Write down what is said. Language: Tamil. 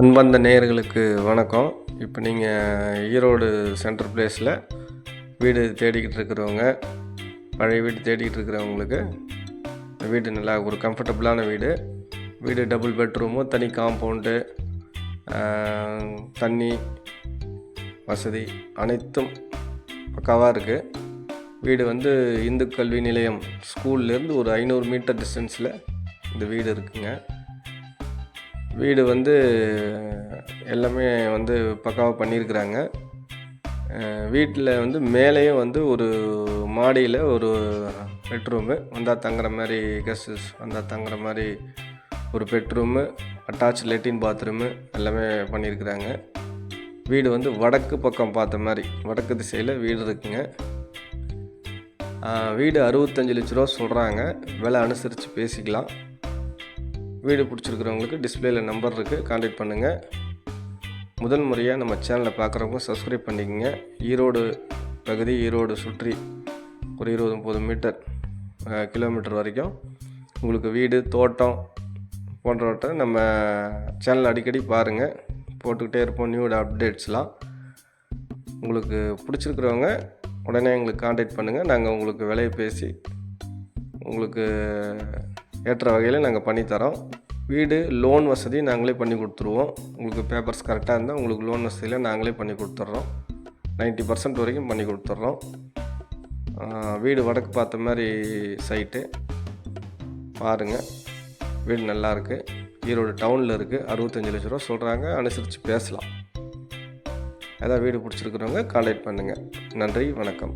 அன்பந்த நேயர்களுக்கு வணக்கம். இப்போ நீங்கள் ஈரோடு சென்ட்ரல் பிளேஸில் வீடு தேடிக்கிட்டு இருக்கிறவங்க பழைய வீடு தேடிக்கிட்டு இருக்கிறவங்களுக்கு வீடு நல்லா ஒரு கம்ஃபர்டபுளான வீடு. வீடு டபுள் பெட்ரூமு தனி காம்பவுண்டு தண்ணி வசதி அனைத்தும் பக்காவாக இருக்குது வீடு வந்து இந்து கல்வி நிலையம் ஸ்கூல்லேருந்து ஒரு ஐநூறு மீட்டர் டிஸ்டன்ஸில் இந்த வீடு இருக்குங்க. வீடு வந்து எல்லாமே வந்து பக்காவாக பண்ணியிருக்கிறாங்க வீட்டில் வந்து மேலேயும் வந்து ஒரு மாடியில் ஒரு பெட்ரூமு. வந்தால் தங்குற மாதிரி கெஸ்டஸ் வந்தால் தங்குற மாதிரி ஒரு பெட்ரூமு அட்டாச் லெட்டின் பாத்ரூமு எல்லாமே பண்ணியிருக்கிறாங்க வீடு வந்து வடக்கு பக்கம் பார்த்த மாதிரி வடக்கு திசையில் வீடு இருக்குங்க. வீடு அறுபத்தஞ்சு லட்ச ரூபா சொல்கிறாங்க விலை அனுசரித்து பேசிக்கலாம். வீடு பிடிச்சிருக்கிறவங்களுக்கு டிஸ்பிளேல நம்பர் இருக்குது காண்டாக்ட் பண்ணுங்கள் முதல் முறையாக நம்ம சேனலை பார்க்குறவங்க சப்ஸ்கிரைப் பண்ணிக்கோங்க. ஈரோடு பகுதி ஈரோடு சுற்றி ஒரு இருபது முப்பது மீட்டர் கிலோமீட்டர் வரைக்கும் உங்களுக்கு வீடு தோட்டம் போன்றவற்றை நம்ம சேனல் அடிக்கடி பாருங்கள் போட்டுக்கிட்டே இருப்போம். நியூ அப்டேட்ஸ்லாம் உங்களுக்கு பிடிச்சிருக்கிறவங்க உடனே எங்களுக்கு காண்டாக்ட் பண்ணுங்கள் நாங்கள் உங்களுக்கு விலையை பேசி உங்களுக்கு ஏற்ற வகையில் நாங்கள் பண்ணித்தரோம் வீடு லோன் வசதி நாங்களே பண்ணி கொடுத்துருவோம். உங்களுக்கு பேப்பர்ஸ் கரெக்டாக இருந்தால் உங்களுக்கு லோன் வசதியில் நாங்களே பண்ணி கொடுத்துட்றோம் 90% பர்சன்ட் வரைக்கும் பண்ணி கொடுத்துட்றோம் வீடு வடக்கு பார்த்த மாதிரி சைட்டு பாருங்கள் வீடு நல்லாயிருக்கு ஈரோடு டவுனில் இருக்குது அறுபத்தஞ்சு லட்ச ரூபா சொல்கிறாங்க அனுசரித்து பேசலாம். ஏதாவது வீடு பிடிச்சிருக்கிறவங்க காண்டாக்ட் பண்ணுங்கள் நன்றி வணக்கம்.